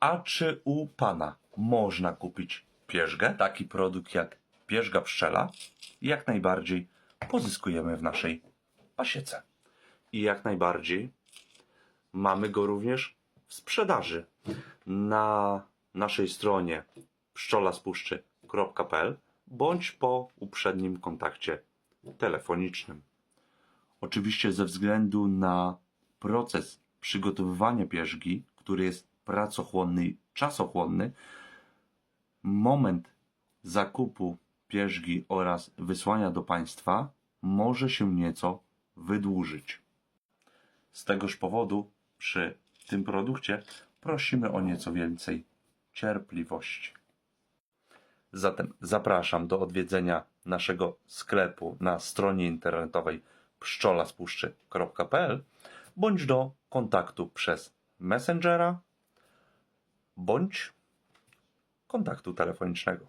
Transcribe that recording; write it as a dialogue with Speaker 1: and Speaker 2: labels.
Speaker 1: A czy u Pana można kupić pierzgę? Taki produkt jak pierzga pszczela? Jak najbardziej pozyskujemy w naszej pasiece. I jak najbardziej mamy go również w sprzedaży na naszej stronie pszczolaspuszczy.pl bądź po uprzednim kontakcie telefonicznym. Oczywiście ze względu na proces przygotowywania pierzgi, który jest pracochłonny i czasochłonny, moment zakupu pierzgi oraz wysłania do Państwa może się nieco wydłużyć. Z tegoż powodu przy tym produkcie prosimy o nieco więcej cierpliwości. Zatem zapraszam do odwiedzenia naszego sklepu na stronie internetowej pszczolaspuszczy.pl bądź do kontaktu przez Messengera bądź kontaktu telefonicznego.